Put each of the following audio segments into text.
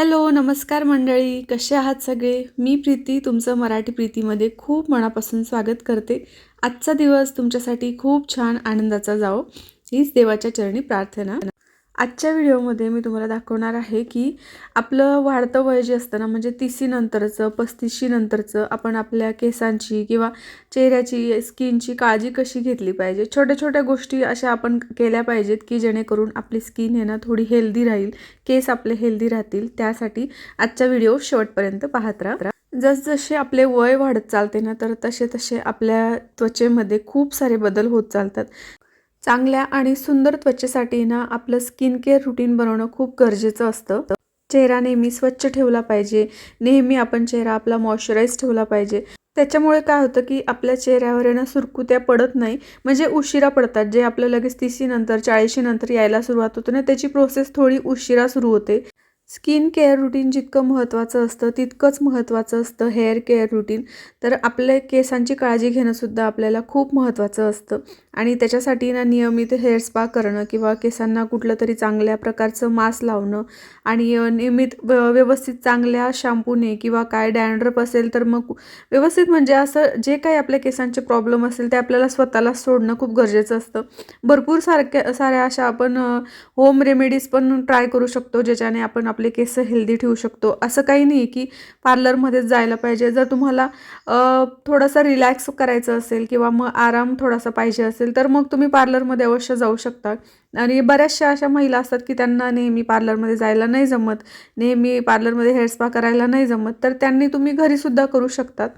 Hello नमस्कार मंडळी. कसे आहात सगळे? मी प्रीती. तुमचं मराठी प्रीतीमध्ये खूप मनापासून स्वागत करते. आजचा दिवस तुमच्यासाठी खूप छान आनंदाचा जावो. हीच देवाच्या चरणी प्रार्थना. आजच्या व्हिडिओमध्ये मी तुम्हाला दाखवणार आहे की आपलं वाढतं वय जे असतं ना म्हणजे तिसीनंतरचं नंतरचं आपण आपल्या केसांची किंवा चेहऱ्याची स्किनची काळजी कशी घेतली पाहिजे? छोट्या छोट्या गोष्टी अशा आपण केल्या पाहिजेत की जेणेकरून आपली स्किन आहे ना थोडी हेल्दी राहील केस आपले हेल्दी राहतील. त्यासाठी आजचा व्हिडिओ शेवटपर्यंत पाहत राहा. जसजसे आपले वय वाढत चालते ना तर तसे तसे आपल्या त्वचेमध्ये खूप सारे बदल होत चालतात. चांगल्या आणि सुंदर त्वचेसाठी ना आपलं स्किन केअर रुटीन बनवणं खूप गरजेचं असतं. चेहरा नेहमी स्वच्छ ठेवला पाहिजे. नेहमी आपण चेहरा आपला मॉइश्चराईज ठेवला पाहिजे. त्याच्यामुळे काय होतं की आपल्या चेहऱ्यावर ना सुरकुत्या पडत नाही. म्हणजे उशिरा पडतात. जे आपलं लगेच तीसीनंतर नंतर नंतर यायला सुरुवात होते ना त्याची प्रोसेस थोडी उशिरा सुरू होते. स्किन केअर रुटीन जितकं महत्त्वाचं असतं तितकंच महत्त्वाचं असतं हेअर केअर रुटीन. तर आपल्या केसांची काळजी घेणंसुद्धा आपल्याला खूप महत्त्वाचं असतं. आणि त्याच्यासाठी ना नियमित हेअर स्पा करणं किंवा केसांना कुठलं तरी चांगल्या प्रकारचं मास्क लावणं आणि नियमित व्यवस्थित चांगल्या शॅम्पूने किंवा काय डॅन्ड्रप असेल तर मग व्यवस्थित म्हणजे असं जे काही आपल्या केसांचे प्रॉब्लेम असेल ते आपल्याला स्वतःला सोडणं खूप गरजेचं असतं. भरपूर सारख्या साऱ्या अशा आपण होम रेमेडीज पण ट्राय करू शकतो ज्याच्याने आपण आपले केस हेल्दी ठेवू शकतो. असं काही नाही की पार्लरमध्येच जायला पाहिजे. जर तुम्हाला थोडंसं रिलॅक्स करायचं असेल किंवा मग आराम थोडासा पाहिजे असेल तर मग तुम्ही पार्लरमध्ये अवश्य जाऊ शकता. आणि बऱ्याचशा अशा महिला असतात की त्यांना नेहमी पार्लरमध्ये जायला नाही जमत नेहमी पार्लरमध्ये हेअर स्पा करायला नाही जमत तर त्यांनी तुम्ही घरीसुद्धा करू शकतात.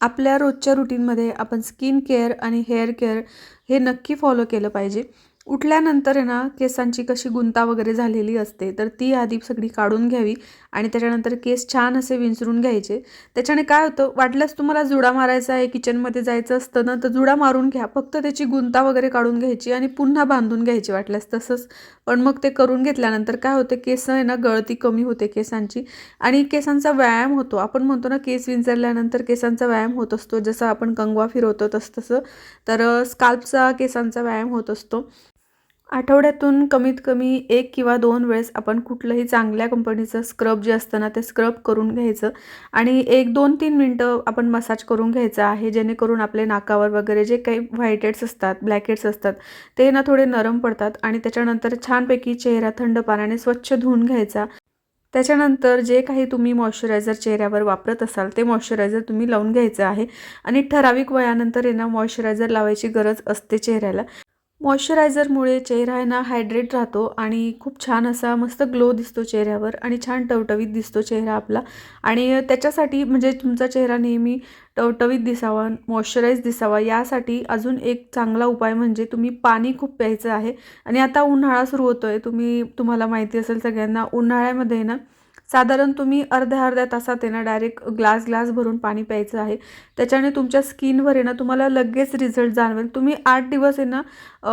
आपल्या रोजच्या रुटीनमध्ये आपण स्किन केअर आणि हेअर केअर हे नक्की फॉलो केलं पाहिजे. उठल्यानंतर आहे ना केसांची कशी गुंता वगैरे झालेली असते तर ती आधी सगळी काढून घ्यावी आणि त्याच्यानंतर केस छान असे विंचरून घ्यायचे. त्याच्याने काय होतं वाटल्यास तुम्हाला जुडा मारायचा आहे किचनमध्ये जायचं असतं ना तर जुडा मारून घ्या. फक्त त्याची गुंता वगैरे काढून घ्यायची आणि पुन्हा बांधून घ्यायची वाटल्यास तसंच. पण मग ते करून घेतल्यानंतर काय होते केस आहे ना गळती कमी होते केसांची आणि केसांचा व्यायाम होतो. आपण म्हणतो ना केस विंचरल्यानंतर केसांचा व्यायाम होत असतो. जसं आपण कंगवा फिरवतो तसं तसं. तर स्काल्पचा केसांचा व्यायाम होत असतो. आठवड्यातून कमीत कमी एक किंवा दोन वेळेस आपण कुठलंही चांगल्या कंपनीचं स्क्रब जे असतं ना ते स्क्रब करून घ्यायचं. आणि एक दोन तीन मिनटं आपण मसाज करून घ्यायचं आहे जेणेकरून आपले नाकावर वगैरे जे काही व्हाईटेड्स असतात ब्लॅकेट्स असतात ते ना थोडे नरम पडतात आणि त्याच्यानंतर छानपैकी चेहरा थंड पाण्याने स्वच्छ धुवून घ्यायचा. त्याच्यानंतर जे काही तुम्ही मॉइश्चरायझर चेहऱ्यावर वापरत असाल ते मॉइश्चरायझर तुम्ही लावून घ्यायचं आहे. आणि ठराविक वयानंतर यांना ना मॉइश्चरायझर लावायची गरज असते चेहऱ्याला. मॉइश्चरायझरमुळे चेहरा आहे ना हायड्रेट राहतो आणि खूप छान असा मस्त ग्लो दिसतो चेहऱ्यावर आणि छान टवटवीत दिसतो चेहरा आपला. आणि त्याच्यासाठी म्हणजे तुमचा चेहरा नेहमी टवटवीत दिसावा मॉइश्चराईज दिसावा यासाठी अजून एक चांगला उपाय म्हणजे तुम्ही पाणी खूप प्यायचं आहे. आणि आता उन्हाळा सुरू होतो आहे तुम्ही तुम्हाला माहिती असेल सगळ्यांना उन्हाळ्यामध्ये ना साधारण तुम्ही अर्ध्या अर्ध्या तासात आहे ना डायरेक्ट ग्लास ग्लास भरून पाणी प्यायचं आहे. त्याच्याने तुमच्या स्किनवर आहे ना तुम्हाला लगेच रिझल्ट जाणवेल. तुम्ही आठ दिवस आहे ना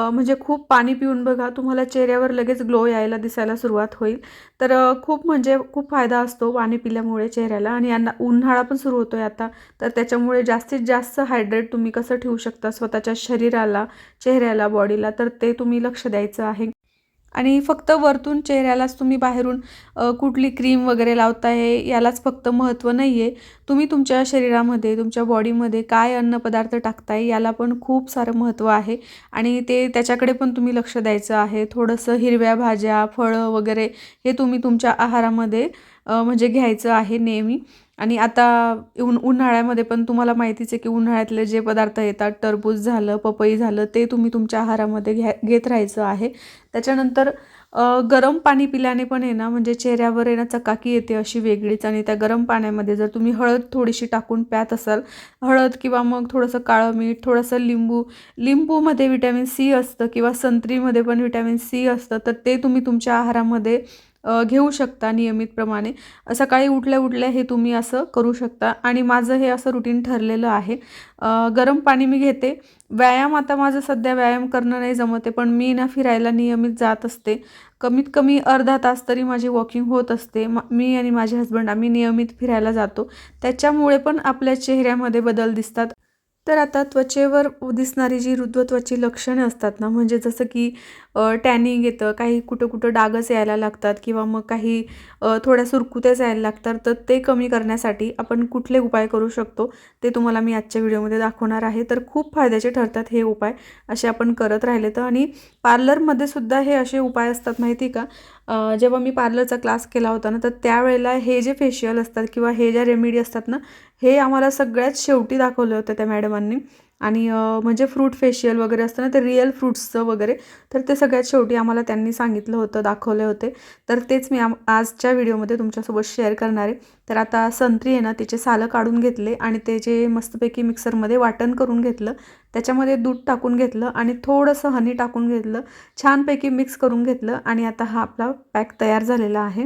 म्हणजे खूप पाणी पिऊन बघा तुम्हाला चेहऱ्यावर लगेच ग्लो यायला दिसायला सुरुवात होईल. तर खूप म्हणजे खूप फायदा असतो पाणी पिल्यामुळे चेहऱ्याला आणि यांना उन्हाळा पण सुरू होतो आहे आता. तर त्याच्यामुळे जास्तीत जास्त हायड्रेट तुम्ही कसं ठेवू शकता स्वतःच्या शरीराला चेहऱ्याला बॉडीला तर ते तुम्ही लक्ष द्यायचं आहे. आणि फक्त वरतून चेहऱ्यालाच तुम्ही बाहेरून कुठली क्रीम वगैरे लावताय यालाच फक्त महत्त्व नाही आहे तुम्ही तुमच्या शरीरामध्ये तुमच्या बॉडीमध्ये काय अन्नपदार्थ टाकताय याला पण खूप सारं महत्त्व आहे. आणि ते त्याच्याकडे पण तुम्ही लक्ष द्यायचं आहे. थोडंसं हिरव्या भाज्या फळं वगैरे हे तुम्ही तुमच्या आहारामध्ये म्हणजे घ्यायचं आहे नेहमी. आणि आता उन उन्हाळ्यामध्ये पण तुम्हाला माहितीच आहे की उन्हाळ्यातले जे पदार्थ येतात टरबूज झालं पपई झालं ते तुम्ही तुमच्या आहारामध्ये घ्या घेत राहायचं आहे. त्याच्यानंतर गरम पाणी पिल्याने पण आहे ना म्हणजे चेहऱ्यावर आहे ना चकाकी येते अशी वेगळीच आणि त्या गरम पाण्यामध्ये जर तुम्ही हळद थोडीशी टाकून प्यात असाल हळद किंवा मग थोडंसं काळं मीठ थोडंसं लिंबू लिंबूमध्ये विटॅमिन सी असतं किंवा संत्रीमध्ये पण विटॅमिन सी असतं तर ते तुम्ही तुमच्या आहारामध्ये घेऊ शकता नियमितप्रमाणे. सकाळी उठल्या उठल्या हे तुम्ही असं करू शकता. आणि माझं हे असं रुटीन ठरलेलं आहे. गरम पाणी मी घेते. व्यायाम आता माझं सध्या व्यायाम करणं नाही जमते पण मी ना फिरायला नियमित जात असते. कमीत कमी अर्धा तास तरी माझी वॉकिंग होत असते. मी आणि माझे हस्बंड आम्ही नियमित फिरायला जातो. त्याच्यामुळे पण आपल्या चेहऱ्यामध्ये बदल दिसतात. तर आता त्वचेवर दिसणारी जी रुद्वत्वाची लक्षणे असतात ना म्हणजे जसं की टॅनिंग येतं काही कुठं कुठं डागच यायला लागतात किंवा मग काही थोड्या सुरकुत्याच यायला लागतात तर ते कमी करण्यासाठी आपण कुठले उपाय करू शकतो ते तुम्हाला मी आजच्या व्हिडिओमध्ये दाखवणार आहे. तर खूप फायद्याचे ठरतात हे उपाय असे आपण करत राहिले तर आणि पार्लरमध्ये सुद्धा हे असे उपाय असतात माहिती का? जेव्हा मी पार्लरचा क्लास केला होता ना तर त्यावेळेला हे जे फेशियल असतात किंवा हे ज्या रेमेडी असतात ना हे आम्हाला सगळ्यात शेवटी दाखवलं होतं त्या मॅडमांनी आणि म्हणजे फ्रूट फेशियल वगैरे असतं ना ते रिअल फ्रूट्सचं वगैरे तर ते सगळ्यात शेवटी आम्हाला त्यांनी सांगितलं होतं दाखवले होते. तर तेच मी आम आजच्या व्हिडिओमध्ये तुमच्यासोबत शेअर करणार आहे. तर आता संत्री आहे ना तिचे सालं काढून घेतले आणि ते जे मस्तपैकी मिक्सरमध्ये वाटण करून घेतलं त्याच्यामध्ये दूध टाकून घेतलं आणि थोडंसं हनी टाकून घेतलं छानपैकी मिक्स करून घेतलं आणि आता हा आपला पॅक तयार झालेला आहे.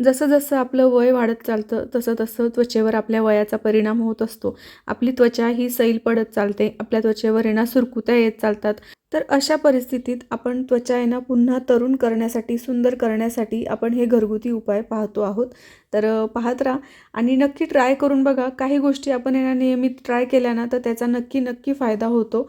जसं जसं आपलं वय वाढत चालतं तसं तसं त्वचेवर आपल्या वयाचा परिणाम होत असतो. आपली त्वचा ही सैल पडत चालते आपल्या त्वचेवर येणा सुरकुत्या येत चालतात. तर अशा परिस्थितीत आपण त्वचा आहे ना पुन्हा तरुण करण्यासाठी सुंदर करण्यासाठी आपण हे घरगुती उपाय पाहतो आहोत. तर पाहत राहा आणि नक्की ट्राय करून बघा. काही गोष्टी आपण आहे नियमित ट्राय केल्या ना तर त्याचा नक्की नक्की फायदा होतो.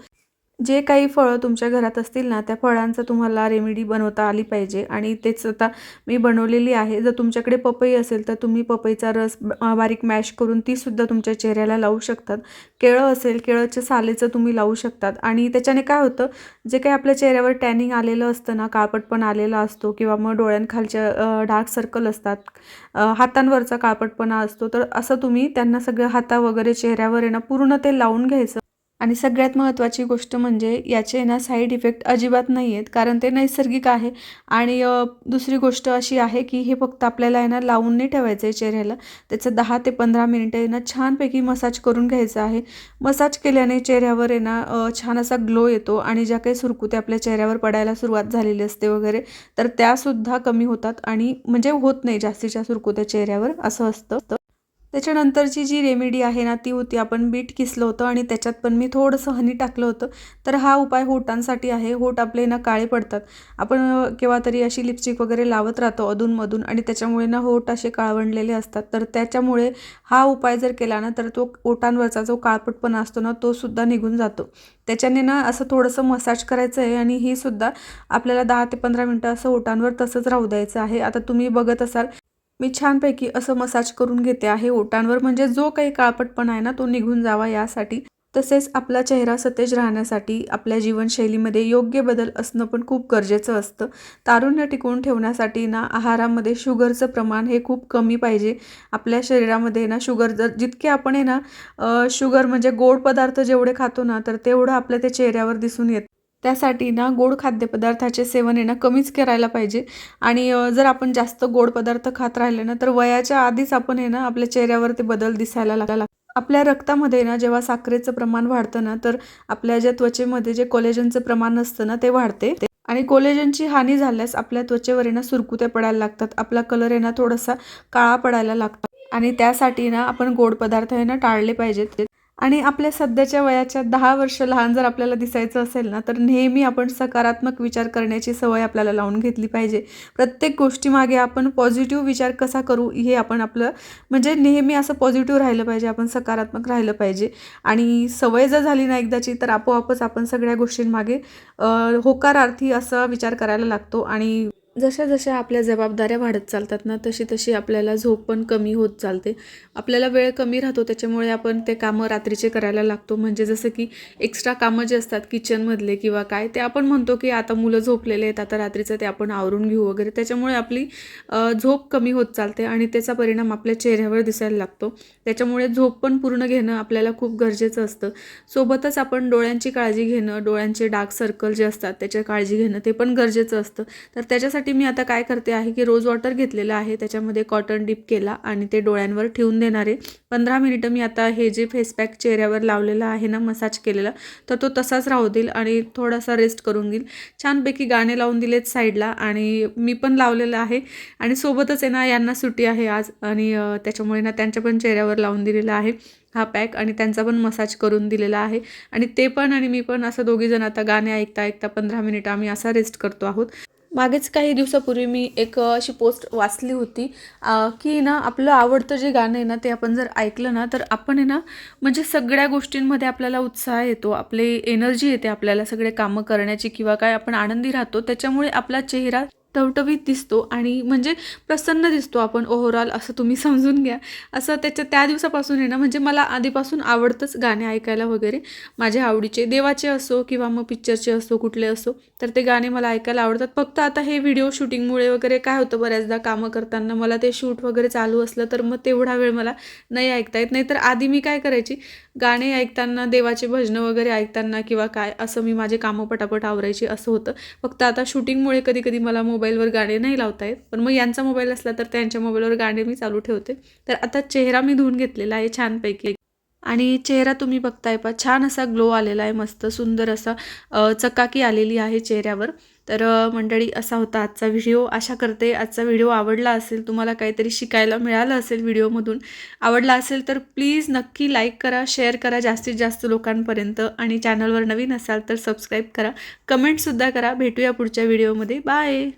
जे काही फळं तुमच्या घरात असतील ना त्या फळांचं तुम्हाला रेमेडी बनवता आली पाहिजे. आणि तेच आता मी बनवलेली आहे. जर तुमच्याकडे पपई असेल तर तुम्ही पपईचा रस बारीक मॅश करून तीसुद्धा तुमच्या चेहऱ्याला लावू शकतात. केळं असेल केळंच्या सालेचं तुम्ही लावू शकतात. आणि त्याच्याने काय होतं जे काही आपल्या चेहऱ्यावर टॅनिंग आलेलं असतं ना काळपटपणा आलेला असतो किंवा मग डोळ्यांखालच्या डार्क सर्कल असतात हातांवरचा काळपटपणा असतो तर असं तुम्ही त्यांना सगळं हाता वगैरे चेहऱ्यावर आहे ना पूर्ण ते लावून घ्यायचं. आणि सगळ्यात महत्त्वाची गोष्ट म्हणजे याचे ना साईड इफेक्ट अजिबात नाही आहेत कारण ते नैसर्गिक आहे. आणि दुसरी गोष्ट अशी आहे की हे फक्त आपल्याला आहे ना लावून नाही ठेवायचं आहे चेहऱ्याला. त्याचं दहा ते पंधरा मिनिटं आहे ना छानपैकी मसाज करून घ्यायचं आहे. मसाज केल्याने चेहऱ्यावर आहे ना छान असा ग्लो येतो आणि ज्या काही सुरकुत्या आपल्या चेहऱ्यावर पडायला सुरुवात झालेली असते वगैरे तर त्यासुद्धा कमी होतात आणि म्हणजे होत नाही जास्तीच्या सुरकुत्या चेहऱ्यावर असं असतं. त्याच्यानंतरची जी रेमेडी आहे ना ती होती आपण बीट किसलं होतं आणि त्याच्यात पण मी थोडंसं हनी टाकलं होतं. तर हा उपाय होटांसाठी आहे. होट आपले ना काळे पडतात. आपण केव्हा तरी अशी लिपस्टिक वगैरे लावत राहतो अधूनमधून आणि त्याच्यामुळे ना होट असे काळवंडलेले असतात. तर त्याच्यामुळे हा उपाय जर केला ना तर तो ओटांवरचा जो काळपटपणा असतो ना तो सुद्धा निघून जातो. त्याच्याने ना असं थोडंसं मसाज करायचं आहे आणि ही सुद्धा आपल्याला दहा ते पंधरा मिनटं असं ओटांवर तसंच राहू द्यायचं आहे. आता तुम्ही बघत असाल मी छानपैकी असं मसाज करून घेते आहे ओटांवर. म्हणजे जो काही काळपटपणा आहे ना तो निघून जावा यासाठी. तसेच आपला चेहरा सतेज राहण्यासाठी आपल्या जीवनशैलीमध्ये योग्य बदल असणं पण खूप गरजेचं असतं. तारुण्य टिकवून ठेवण्यासाठी ना आहारामध्ये शुगरचं प्रमाण हे खूप कमी पाहिजे. आपल्या शरीरामध्ये ना शुगर जर जितके आपण आहे ना शुगर म्हणजे गोड पदार्थ जेवढे खातो ना तर तेवढं आपल्या त्या चेहऱ्यावर दिसून येतं. त्यासाठी ना गोड खाद्यपदार्थाचे सेवन आहे ना कमीच करायला पाहिजे. आणि जर आपण जास्त गोड पदार्थ खात राहिले ना तर वयाच्या आधीच आपण हे ना आपल्या चेहऱ्यावर ते बदल दिसायला लागला. आपल्या रक्तामध्ये ना जेव्हा साखरेचं प्रमाण वाढतं ना तर आपल्या ज्या त्वचेमध्ये जे कोलेजनचं प्रमाण असतं ना ते वाढते. आणि कोलेजनची हानी झाल्यास आपल्या त्वचेवर आहे ना सुरकुत्या पडायला लागतात. आपला कलर आहे ना थोडासा काळा पडायला लागतो. आणि त्यासाठी ना आपण गोड पदार्थ हे ना टाळले पाहिजेत. आणि आपल्या सध्याच्या वयाच्या दहा वर्ष लहान जर आपल्याला दिसायचं असेल ना तर नेहमी आपण सकारात्मक विचार करण्याची सवय आपल्याला लावून घेतली पाहिजे. प्रत्येक गोष्टीमागे आपण पॉझिटिव्ह विचार कसा करू हे आपण आपलं म्हणजे नेहमी असं पॉझिटिव्ह राहिलं पाहिजे आपण सकारात्मक राहिलं पाहिजे. आणि सवय जर झाली ना एकदाची तर आपोआपच आपण सगळ्या गोष्टींमागे होकारार्थी असा विचार करायला लागतो आणि जशा जशा आपल्या जबाबदाऱ्या वाढत चालतात ना तशी तशी आपल्याला झोप पण कमी होत चालते. आपल्याला वेळ कमी राहतो त्याच्यामुळे आपण ते कामं रात्रीचे करायला लागतो. म्हणजे जसं की एक्स्ट्रा कामं जे असतात किचनमधले किंवा काय ते आपण म्हणतो की आता मुलं झोपलेले आहेत आता रात्रीचं ते आपण आवरून घेऊ वगैरे. त्याच्यामुळे आपली झोप कमी होत चालते आणि त्याचा परिणाम आपल्या चेहऱ्यावर दिसायला लागतो. त्याच्यामुळे झोप पण पूर्ण घेणं आपल्याला खूप गरजेचं असतं. सोबतच आपण डोळ्यांची काळजी घेणं डोळ्यांचे डार्क सर्कल जे असतात त्याची काळजी घेणं ते पण गरजेचं असतं. तर त्याच्यासाठी मी आता काय करते आहे की रोज वॉटर घेतलेलं आहे त्याच्यामध्ये कॉटन डिप केला आणि ते डोळ्यांवर ठेवून देणारे पंधरा मिनिटं मी आता हे जे फेस पॅक चेहऱ्यावर लावलेलं आहे ना मसाज केलेला तर तो तसाच राहू देईल आणि थोडासा रेस्ट करून घेईल. छानपैकी गाणे लावून दिलेत साईडला आणि मी पण लावलेलं आहे आणि सोबतच आहे ना यांना सुट्टी आहे आज आणि त्याच्यामुळे ना त्यांच्या पण चेहऱ्यावर लावून दिलेला आहे हा पॅक आणि त्यांचा पण मसाज करून दिलेला आहे आणि ते पण आणि मी पण असं दोघीजण आता गाणे ऐकता ऐकता पंधरा मिनिटं आम्ही असा रेस्ट करतो आहोत. मागेच काही दिवसापूर्वी मी एक अशी पोस्ट वाचली होती की ना आपलं आवडतं जे गाणं आहे ना ते आपण जर ऐकलं ना तर आपण आहे ना म्हणजे सगळ्या गोष्टींमध्ये आपल्याला उत्साह येतो आपली एनर्जी येते आपल्याला सगळे कामं करण्याची किंवा काय आपण आनंदी राहतो त्याच्यामुळे आपला चेहरा टवटवीत दिसतो आणि म्हणजे प्रसन्न दिसतो आपण ओव्हरऑल असं तुम्ही समजून घ्या. असं त्याच्या त्या दिवसापासून आहे ना म्हणजे मला आधीपासून आवडतंच गाणे ऐकायला वगैरे. माझ्या आवडीचे देवाचे असो किंवा मग पिक्चरचे असो कुठले असो तर ते गाणे मला ऐकायला आवडतात. फक्त आता हे व्हिडिओ शूटिंगमुळे वगैरे काय होतं बऱ्याचदा कामं करताना मला ते शूट वगैरे चालू असलं तर मग तेवढा वेळ मला नाही ऐकता येत. नाही तर आधी मी काय करायची गाणे ऐकताना देवाचे भजनं वगैरे ऐकताना किंवा काय असं मी माझे कामं पटापट आवरायची असं होतं. फक्त आता शूटिंगमुळे कधी कधी मला मोबाईलवर गाणे नाही लावता येत. पण मग यांचा मोबाईल असला तर त्यांच्या मोबाईलवर गाणे मी चालू ठेवते. तर आता चेहरा मी धुवून घेतलेला आहे छानपैकी. आणि चेहरा तुम्ही बघताय पा छान असा ग्लो आलेला आहे मस्त सुंदर असा चकाकी आलेली आहे चेहऱ्यावर. तर मंडळी असा होता आजचा व्हिडिओ आशा करते आजचा व्हिडिओ आवडला असेल तुम्हाला काहीतरी शिकायला मिळालं असेल व्हिडिओमधून आवडला असेल तर प्लीज नक्की लाईक करा शेअर करा जास्तीत जास्त लोकांपर्यंत. आणि चॅनलवर नवीन असाल तर सबस्क्राईब करा. कमेंटसुद्धा करा. भेटूया पुढच्या व्हिडिओमध्ये बाय